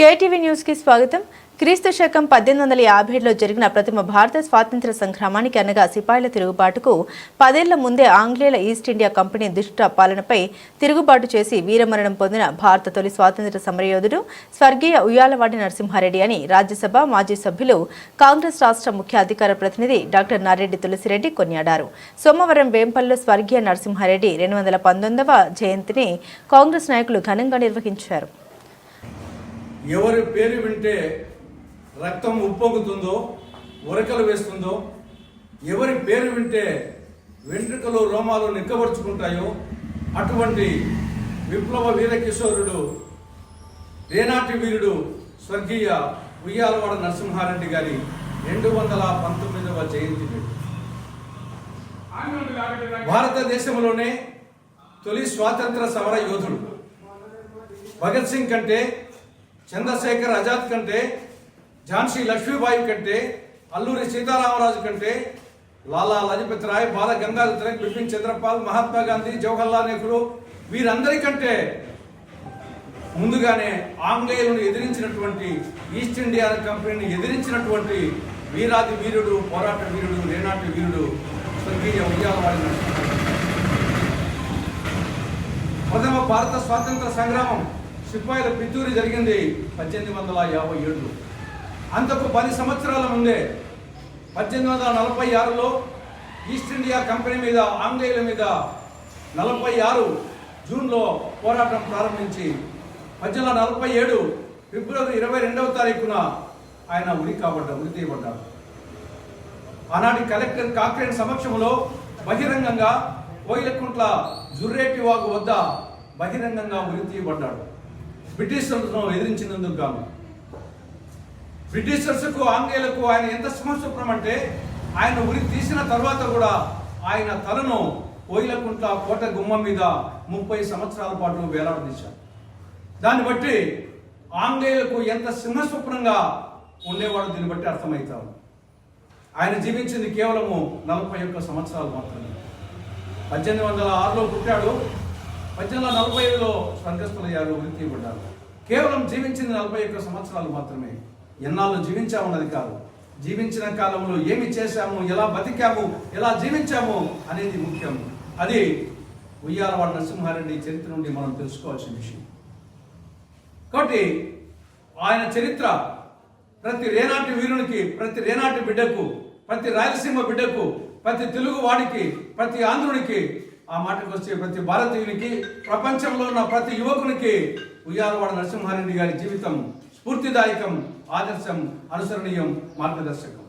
KTV న్యూస్కి స్వాగతం. క్రీస్తు శకం పద్దెనిమిది వందల యాభైలో జరిగిన ప్రథమ భారత స్వాతంత్ర సంగ్రామానికి అనగా సిపాయిల తిరుగుబాటుకు పదేళ్ళ ముందే ఆంగ్లేయుల ఈస్ట్ ఇండియా కంపెనీ దుష్ట పాలనపై తిరుగుబాటు చేసి వీరమరణం పొందిన భారత తొలి స్వాతంత్ర సమరయోధుడు స్వర్గీయ ఉయ్యాలవాడి నరసింహారెడ్డి అని రాజ్యసభ మాజీ సభ్యులు కాంగ్రెస్ రాష్ట్ర ముఖ్య అధికార ప్రతినిధి డాక్టర్ నారెడ్డి తులసిరెడ్డి కొనియాడారు. సోమవారం వేంపల్లిలో స్వర్గీయ నరసింహారెడ్డి రెండు వందల పంతొమ్మిదవ జయంతిని కాంగ్రెస్ నాయకులు ఘనంగా నిర్వహించారు. ఎవరి పేరు వింటే రక్తం ఉప్పొంగుతుందో ఉరకలు వేస్తుందో ఎవరి పేరు వింటే వెంట్రుకలు రోమాలు నిక్కబరుచుకుంటాయో అటువంటి విప్లవ వీరకిషోరుడు రేనాటి వీరుడు స్వర్గీయ ఉయ్యాలవాడ నరసింహారెడ్డి గారి రెండు వందల పంతొమ్మిదవ జయంతి భారతదేశంలోనే తొలి స్వాతంత్ర సమర యోధుడు. భగత్ సింగ్ కంటే చంద్రశేఖర్ ఆజాద్ కంటే ఝాన్సీ లక్ష్మీబాయి కంటే అల్లూరి సీతారామరాజు కంటే లాలా లజపతి రాయ్ బాల గంగాధర్ తిలక్ బిపిన్ చంద్రపాల్ మహాత్మా గాంధీ జవహర్లాల్ నెహ్రూ వీరందరికంటే ముందుగానే ఆంగ్లేయులను ఎదిరించినటువంటి ఈస్ట్ ఇండియా కంపెనీని ఎదిరించినటువంటి వీరాది వీరుడు పోరాట వీరుడు రేనాటి వీరుడు స్వర్గీయ ఉయ్యాలవాడి ప్రథమ భారత స్వాతంత్ర సంగ్రామం సిపాయిల పితూరి జరిగింది పద్దెనిమిది వందల యాభై ఏడులో. అంతకు పది సంవత్సరాల ముందే పద్దెనిమిది వందల నలభై ఆరులో ఈస్ట్ ఇండియా కంపెనీ మీద ఆంగ్లేయుల మీద నలభై ఆరు జూన్లో పోరాటం ప్రారంభించి పద్దెనిమిది వందల నలభై ఏడు ఫిబ్రవరి ఇరవై రెండవ తారీఖున ఆయన ఉరి కాబడ్డారు ఉరి తీయబడ్డారు. ఆనాటి కలెక్టర్ కాక్రేన్ సమక్షంలో బహిరంగంగా కోయిలకుంట్ల జుర్రేటి వాగు వద్ద బహిరంగంగా ఉరి తీయబడ్డాడు. బ్రిటిషర్లను ఎదిరించినందుకు కాదు. బ్రిటిషర్స్కు ఆంగ్లేయులకు ఆయన ఎంత సింహస్వప్నం అంటే ఆయన ఉరి తీసిన తర్వాత కూడా ఆయన తలను కోయిలకుంట్ల కోట గుమ్మం మీద ముప్పై సంవత్సరాల పాటు వేలాడదీశారు దాన్ని బట్టి ఆంగ్లేయులకు ఎంత సింహస్వప్నంగా ఉండేవాడు దీన్ని బట్టి అర్థమవుతాడు ఆయన జీవించింది కేవలము నలభై ఒక్క సంవత్సరాలు మాత్రమే. పద్దెనిమిది వందల ఆరులో పుట్టాడు. పద్దెనిమిది వందల నలభై ఐదులో స్వర్గస్థులయ్యారు పడ్డారు కేవలం జీవించింది నలభై ఒక్క సంవత్సరాలు మాత్రమే ఎన్నాళ్ళు జీవించామన్నది కాదు. జీవించిన కాలంలో ఏమి చేశాము ఎలా బతికాము ఎలా జీవించాము అనేది ముఖ్యం. అది ఉయ్యాలవాడ నరసింహారెడ్డి చరిత్ర నుండి మనం తెలుసుకోవాల్సిన విషయం. కాబట్టి ఆయన చరిత్ర ప్రతి రేనాటి వీరునికి ప్రతి రేనాటి బిడ్డకు ప్రతి రాయలసీమ బిడ్డకు ప్రతి తెలుగు వాడికి ప్రతి ఆంధ్రునికి ఆ మాటకు వచ్చే ప్రతి భారతీయునికి ప్రపంచంలో ఉన్న ప్రతి యువకునికి ఉయ్యాలవాడ నరసింహారెడ్డి గారి జీవితం స్ఫూర్తిదాయకం ఆదర్శం అనుసరణీయం మార్గదర్శకం.